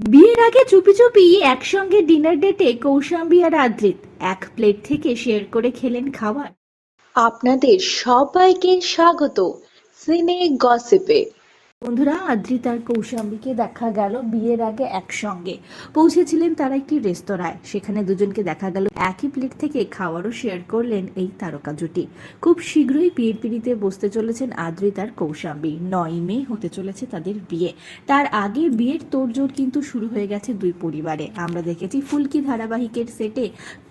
বিয়ের আগে চুপি চুপি একসঙ্গে ডিনার ডেটে কৌশাম্বী আর আদ্রিত এক প্লেট থেকে শেয়ার করে খেলেন খাবার। আপনাদের সবাইকে স্বাগত। সিনে গসিপে। বন্ধুরা, আদ্রিত আর কৌশাম্বীকে দেখা গেল বিয়ের আগে একসঙ্গে। পৌঁছেছিলেন তারা একটি রেস্তোরাঁয়। সেখানে দুজনকে দেখা গেল একই প্লেট থেকে খাওয়ারও শেয়ার করলেন এই তারকা জুটি। খুব শীঘ্রই বিয়ের পিড়িতে বসতে চলেছেন আদ্রিত আর কৌশাম্বী। নয় মে হতে চলেছে তাদের বিয়ে। তার আগে বিয়ের তোড়জোড় কিন্তু শুরু হয়ে গেছে দুই পরিবারে। আমরা দেখেছি ফুলকি ধারাবাহিকের সেটে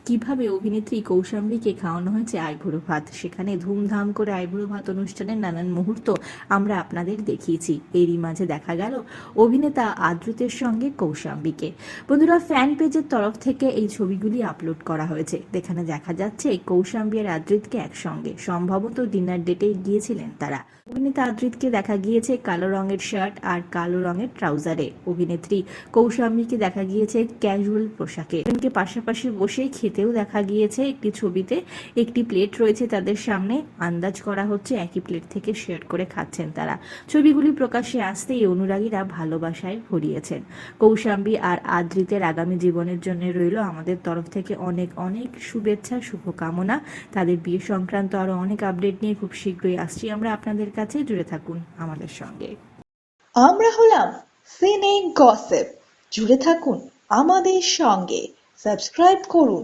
কীভাবে অভিনেত্রী কৌশাম্বীকে খাওয়ানো হয়েছে আইবুড়ো ভাত? সেখানে ধুমধাম করে আইবুড়ো ভাত অনুষ্ঠানের নানান মুহূর্ত আমরা আপনাদের দেখিয়েছি। এরই মাঝে দেখা গেল অভিনেতা আদ্রিতের সঙ্গে কৌশাম্বীকে। বন্ধুরা ফ্যান পেজের তরফ থেকে এই ছবিগুলি আপলোড করা হয়েছে। যেখানে দেখা যাচ্ছে কৌশাম্বী আর আদ্রিতকে একসঙ্গে। সম্ভবত ডিনার ডেটে গিয়েছিলেন তারা। অভিনেতা আদ্রিতকে দেখা গিয়েছে কালো রঙের শার্ট আর কালো রঙের ট্রাউজারে অভিনেত্রী কৌশাম্বীকে দেখা গিয়েছে ক্যাজুয়াল পোশাকে। পাশাপাশি বসে খেতেও দেখা গিয়েছে একটি ছবিতে একটি প্লেট রয়েছে তাদের সামনে। আন্দাজ করা হচ্ছে একই প্লেট থেকে শেয়ার করে খাচ্ছেন তারা। ছবিগুলি প্রকাশ্যে আসতেই অনুরাগীরা ভালোবাসায় ভরিয়েছেন। কৌশাম্বী আর আদ্রিতের আগামী জীবনের জন্য রইল আমাদের তরফ থেকে অনেক অনেক শুভেচ্ছা, শুভকামনা। তাদের বিয়ে সংক্রান্ত আরও অনেক আপডেট নিয়ে খুব শীঘ্রই আসছি আমরা। আপনাদের কাছে জুড়ে থাকুন আমাদের সঙ্গে। আমরা হলাম সিনে গসিপ জুড়ে থাকুন আমাদের সঙ্গে। সাবস্ক্রাইব করুন